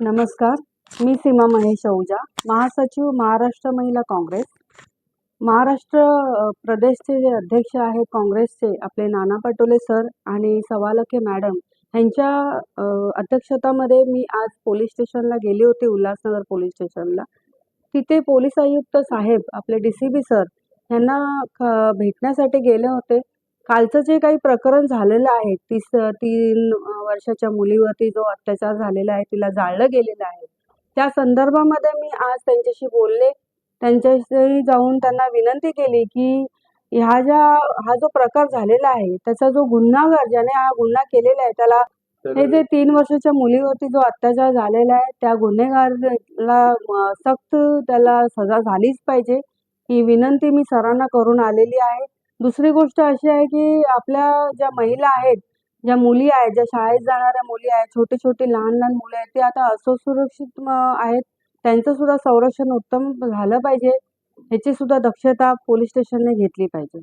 नमस्कार मी सीमा महेश अहुजा महासचिव महाराष्ट्र महिला काँग्रेस. महाराष्ट्र प्रदेशचे जे अध्यक्ष आहेत काँग्रेसचे आपले नाना पटोले सर आणि सवालखे मॅडम ह्यांच्या अध्यक्षतामध्ये मी आज पोलीस स्टेशनला गेली होती उल्हासनगर पोलीस स्टेशनला. तिथे पोलीस आयुक्त साहेब आपले डी सी बी सर ह्यांना भेटण्यासाठी गेले होते. कालचं जे काही प्रकरण झालेलं आहे तीस तीन वर्षाच्या मुलीवरती जो अत्याचार झालेला आहे तिला जाळलं गेलेलं आहे. त्या संदर्भामध्ये मी आज त्यांच्याशी बोलले. त्यांच्याशी जाऊन त्यांना विनंती केली की ह्या ज्या हा जो प्रकार झालेला आहे त्याचा जो गुन्हागार ज्याने हा गुन्हा केलेला आहे त्याला हे जे तीन वर्षाच्या मुलीवरती जो अत्याचार झालेला आहे त्या गुन्हेगारला सक्त त्याला सजा झालीच पाहिजे. ही विनंती मी सरांना करून आलेली आहे. दुसरी गोष्ट अशी आहे की आपल्या ज्या महिला आहेत ज्या मुली आहेत ज्या शाळेत जाणाऱ्या मुली आहेत छोटी छोटी लहान लहान मुले आहेत ते आता असुरक्षित आहेत. त्यांचं सुद्धा संरक्षण उत्तम झालं पाहिजे. ह्याची सुद्धा दक्षता पोलीस स्टेशनने घेतली पाहिजे.